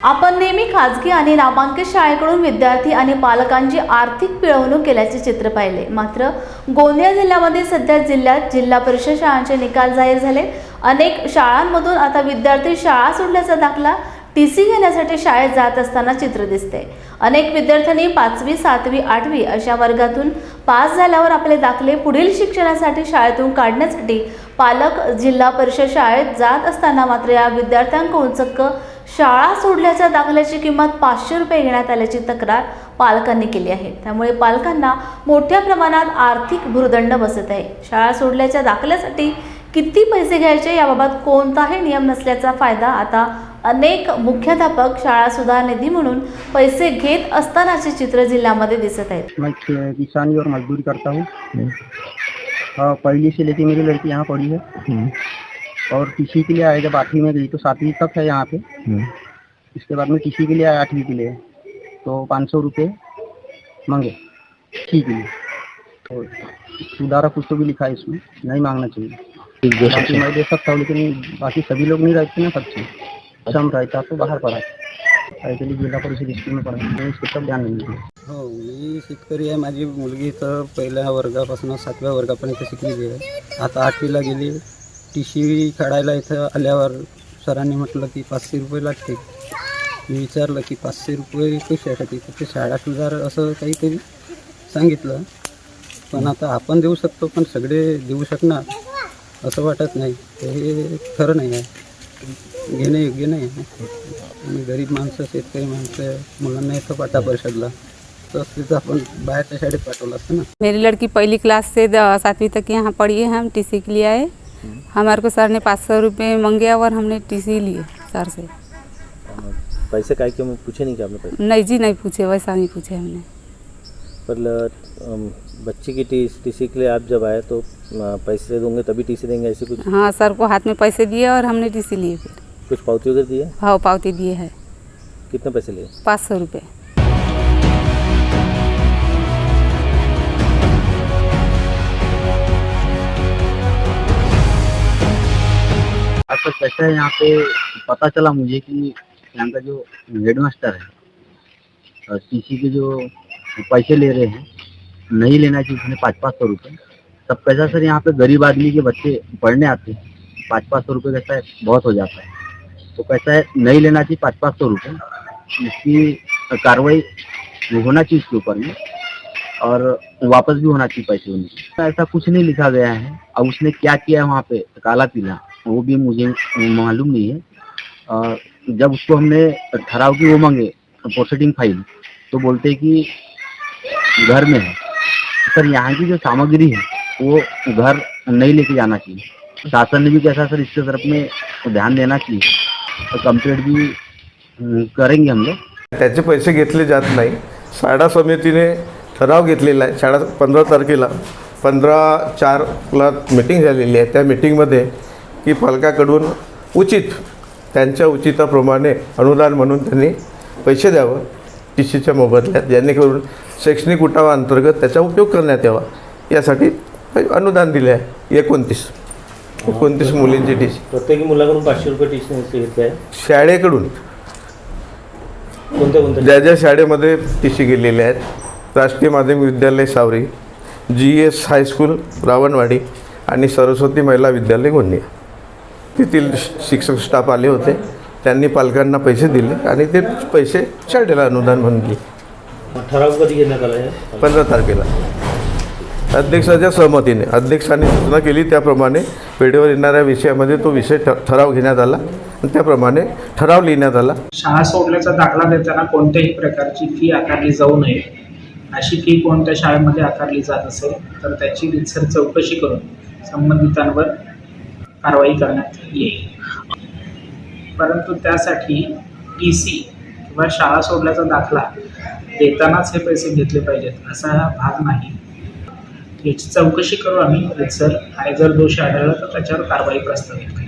आपण नेहमी खाजगी आणि नामांकित शाळेकडून विद्यार्थी आणि पालकांची आर्थिक पिळवणूक केल्याचे चित्र पाहिले. मात्र गोंदिया जिल्ह्यामध्ये सध्या जिल्ह्यात जिल्हा परिषद शाळांचे निकाल जाहीर झाले. अनेक शाळांमधून आता विद्यार्थी शाळा सोडल्याचा दाखला टी सी घेण्यासाठी शाळेत जात असताना चित्र दिसते. अनेक विद्यार्थ्यांनी पाचवी सातवी आठवी अशा वर्गातून पास झाल्यावर आपले दाखले पुढील शिक्षणासाठी शाळेतून काढण्यासाठी पालक जिल्हा परिषद शाळेत जात असताना मात्र या विद्यार्थ्यांकडून चक्क शाळा सोडल्याच्या दाखल्याची किंमत पाचशे रुपये घेण्यात आल्याची तक्रार पालकांनी केली आहे. त्यामुळे पालकांना मोठ्या प्रमाणात आर्थिक भुर्दंड बसत आहे. शाळा सोडल्याच्या दाखल्यासाठी किती पैसे घ्यायचे याबाबत कोणताही नियम नसल्याचा फायदा आता अनेक मुख्याध्यापक शाळा सुधार निधी म्हणून पैसे घेत असतानाचे चित्र जिल्ह्यामध्ये दिसत आहेत. मैं खे- किसानी और मजदूरी करता हूँ। हाँ पहली से लेके मेरी लड़की यहाँ पढ़ी है। और टीसी के लिए आए जब आठवीं में गई तो सातवीं तक है यहाँ पे। इसके बाद में टीसी के लिए आया आठवीं के लिए। तो पाँच सौ रुपये मांगे टी के लिए। तो सुधारा कुछ तो भी लिखा है इसमें नहीं मांगना चाहिए। बाकी मैं दे सकता हूँ लेकिन बाकी सभी लोग नहीं रहते ना सच्चे सम रहता तो बाहर लिए जिल्हा परिषद स्कूल में पढ़ा। तो ध्यान हो मी शेतकरी आहे माझी मुलगी तर पहिल्या वर्गापासून सातव्या वर्गापर्यंत शिकलेली आहे. आता आठवीला गेली टी सी काढायला इथं आल्यावर सरांनी म्हटलं की पाचशे रुपये लागते मी विचारलं की पाचशे रुपये कशासाठी तर ते शाळा सुधार असं काहीतरी सांगितलं. पण आता आपण देऊ शकतो पण सगळे देऊ शकणार असं वाटत नाही. तर हे खरं नाही आहे. घेणे योग्य नाही आहे. आणि गरीब माणसं शेतकरी माणसं मुलांना इथं पाठा परिषदला तर तिथं आपण बाहेरच्या शाळेत पाठवलं असतं ना. मेरी लड़की पहली क्लास से द- सातवीं तक यहाँ पढ़ी है हम टीसी के लिए आए। हमारे को सर ने पाँच सौ रुपये मांगे और हमने टीसी लिए सर से। पैसे काय क्यों पूछे नहीं क्या आपने पैसे? नहीं जी नहीं पूछे वैसा नहीं पूछे हमने। ल- बच्चे की टी सी के लिए आप जब आए तो पैसे दूँगे तभी टी सी देंगे ऐसे कुछ? हाँ सर को हाथ में पैसे दिए और हमने टीसी लिए फिर। कुछ पावती वगैरह दिए? भाव पावती दिए है। कितने पैसे लिए? पाँच सौ रुपये। आपका कैसा है यहाँ पे पता चला मुझे कि यहाँ का जो हेडमास्टर है टीसी के जो पैसे ले रहे हैं, नहीं लेना चाहिए उसने पाँच पाँच सौ रुपये तब कैसा सर यहाँ पे गरीब आदमी के बच्चे पढ़ने आते हैं पाँच पाँच सौ रुपये कैसा है? बहुत हो जाता है। तो कैसा है? नहीं लेना चाहिए पाँच पाँच सौ रुपये इसकी कार्रवाई होना चाहिए इसके ऊपर में, और वापस भी होना चाहिए पैसे उनके ऐसा कुछ नहीं लिखा गया है, अब उसने क्या किया है वहाँ पे? काला पीला। वो भी मुझे मालूम नहीं है। आ, जब उसको हमने ठहराव की वो मांगे प्रोसीडिंग फाइल तो बोलते हैं कि घर में है। सर यहाँ की जो सामग्री है वो घर नहीं लेके जाना चाहिए। शासन ने भी कैसा सर इसके तरफ में ध्यान देना चाहिए। और कंप्लेंट भी करेंगे हम लोग। त्याचे पैसे घेतले जात नाही. शाळा समितीने ठराव घेतलेला आहे. शाळा पंधरा तारखेला पंधरा चारला मीटिंग झालेली आहे. त्या मीटिंगमध्ये की पालकाकडून उचित त्यांच्या उचिताप्रमाणे अनुदान म्हणून त्यांनी पैसे द्यावं टी सीच्या मोबदल्यात जेणेकरून शैक्षणिक उठावाअंतर्गत त्याचा उपयोग करण्यात यावा. यासाठी अनुदान दिले आहे. एकोणतीस. एकोणतीस मुलींची टी सी प्रत्येकी मुलाकडून पाचशे रुपये टी सी घेतले आहे. शाळेकडून. कोणत्या कोणत्या? ज्या ज्या शाळेमध्ये टी सी गेलेले आहेत राष्ट्रीय माध्यमिक विद्यालय सावरी जी एस हायस्कूल रावणवाडी आणि सरस्वती महिला विद्यालय गोंदिया. तेथील शिक्षक स्टाफ आले होते. त्यांनी पालकांना पैसे दिले आणि ते पैसे शाळेला अनुदान म्हणून दिले. ठराव कधी घेण्यात आला पंधरा तारखेला. अध्यक्षाच्या सहमतीने अध्यक्षांनी सूचना केली त्याप्रमाणे वेळेवर येणाऱ्या विषयामध्ये तो विषय ठ ठराव घेण्यात आला. आणि त्याप्रमाणे ठराव लिहिण्यात आला. शाळा सोडल्याचा दाखला देताना कोणत्याही प्रकारची फी आकारली जाऊ नये. अशी फी कोणत्या शाळेमध्ये आकारली जात असेल तर त्याची रितसर चौकशी करून संबंधितांवर कारवाई करण्यात येईल. परंतु त्यासाठी टी सी किंवा शाळा सोडल्याचा दाखला देतानाच हे पैसे घेतले पाहिजेत असा हा भाग नाही. याची चौकशी करू आम्ही सर आणि जर दोष आढळला तर त्याच्यावर कारवाई प्रस्तावित करू.